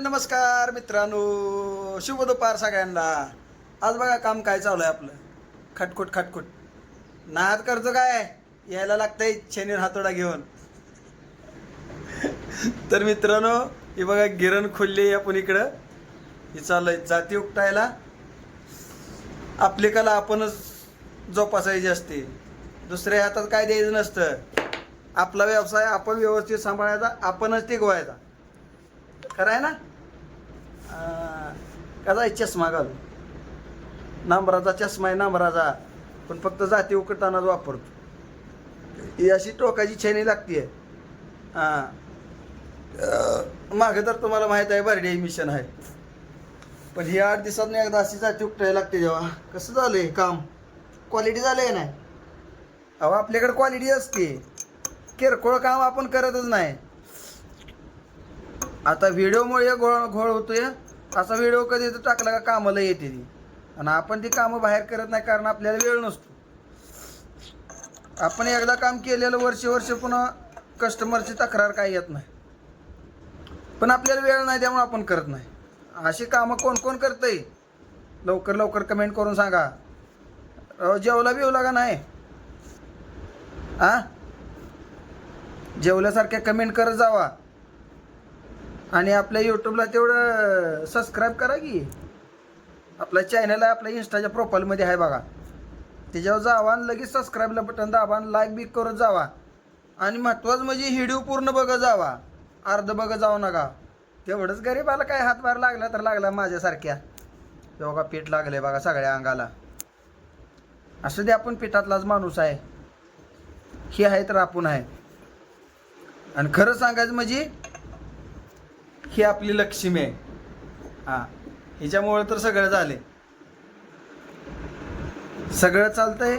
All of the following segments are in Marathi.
नमस्कार मित्रांनो शुभ दुपार सगळ्यांना. आज बघा काम काय चालू आहे आपलं. खटखुट खटखुट. नाद करतो काय? यायला लागतंय शनीर हातोडा घेऊन. तर मित्रांनो हे बघा गिरण खोलली आपण इकडं. हे चाललंय जाती उपटायला आपली कला आपणच जोपासायची असते. दुसऱ्या हातात काय द्यायचं नसतं. आपला व्यवसाय आपण व्यवस्थित सांभाळायचा आपणच टिकवायचा. खरं आहे ना? अं, कसा आहे चष्मा घालून नांबराचा चष्मा आहे नांबराचा पण फक्त जाती उकडतानाच वापरतो. ही अशी टोकाची छेनी लागते हां मागं तर तुम्हाला माहीत आहे बर्डे मिशन आहे. पण ही आठ दिवसात एकदा अशी जाती उकटायला लागते जेव्हा. कसं झालं आहे काम? क्वालिटी झालं आहे नाही? अहो आपल्याकडे क्वालिटी असते. किरकोळ काम आपण करतच नाही. आता व्हिडिओमुळे घोळ घोळ होतोय. असा व्हिडिओ कधी तर टाकला का कामाला येते ती. आणि आपण ती कामं बाहेर करत नाही कारण आपल्याला वेळ नसतो. आपण एकदा काम केलेलं वर्ष वर्ष पुन्हा कस्टमरची तक्रार काही येत नाही. पण आपल्याला वेळ नाही त्यामुळे आपण करत नाही. अशी कामं कोण कोण करतंय? लवकर लवकर कमेंट करून सांगा. जेवला बिवला का नाही? आ? जेवल्यासारख्या कमेंट करत जावा. आणि आपल्या यूट्यूबला तेवढं सबस्क्राईब करा की. आपल्या चॅनल आहे आपल्या इंस्टाच्या प्रोफाईलमध्ये आहे बघा. त्याच्यावर जावा आणि लगेच सबस्क्राईबला बटन दाबा आणि लाईक बी करत जावा. आणि महत्त्वाचं म्हणजे व्हिडिओ पूर्ण बघत जावा. अर्ध बघत जाऊ नका. तेवढंच गरीबाला काय हातभार लागला तर लागला माझ्यासारख्या. बघा पीठ लागले बघा सगळ्या अंगाला. असं दे आपण पिठातलाच माणूस आहे. ही आहे तर आपण आहे. आणि खरं सांगायचं म्हणजे ही आपली लक्ष्मी आहे. हां. हिच्यामुळे तर सगळं झाले सगळं चालतंय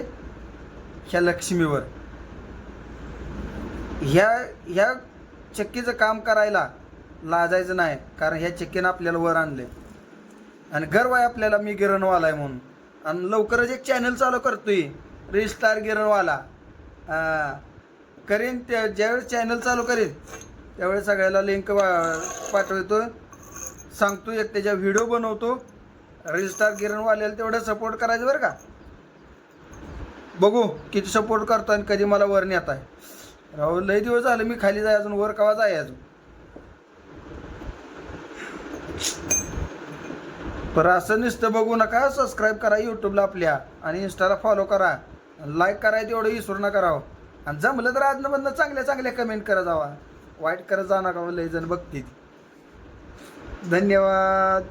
ह्या लक्ष्मीवर. ह्या ह्या चक्कीचं काम करायला लाजायचं नाही कारण ह्या चक्कीनं आपल्याला वर आणले आणि गर्व आहे आपल्याला मी गिरणवाला आहे म्हणून. आणि लवकरच एक चॅनल चालू करतोय रिस्टार गिरणवाला. करीन त्या ज्यावेळेस चॅनल चालू करेन त्यावेळेस सगळ्याला लिंक पाठवतो. सांगतो एक त्याच्या व्हिडिओ बनवतो. रजिस्टार गिरणवाल्याला तेवढं सपोर्ट करायचं बरं का? बघू किती सपोर्ट करतो आणि कधी मला वर नेत आहे राहू लय दिवस झालं मी खाली जाय अजून वर कवा जाय अजून? पर असं नुसतं बघू नका सबस्क्राईब करा यूट्यूबला आपल्या आणि इंस्टाला फॉलो करा. लाईक करायचं एवढं विसरू नका राव आणि जमलं तर आजनं बंद चांगल्या चांगल्या कमेंट करा जावा. वाईट करत जाणार नका लय जण बघतील. धन्यवाद.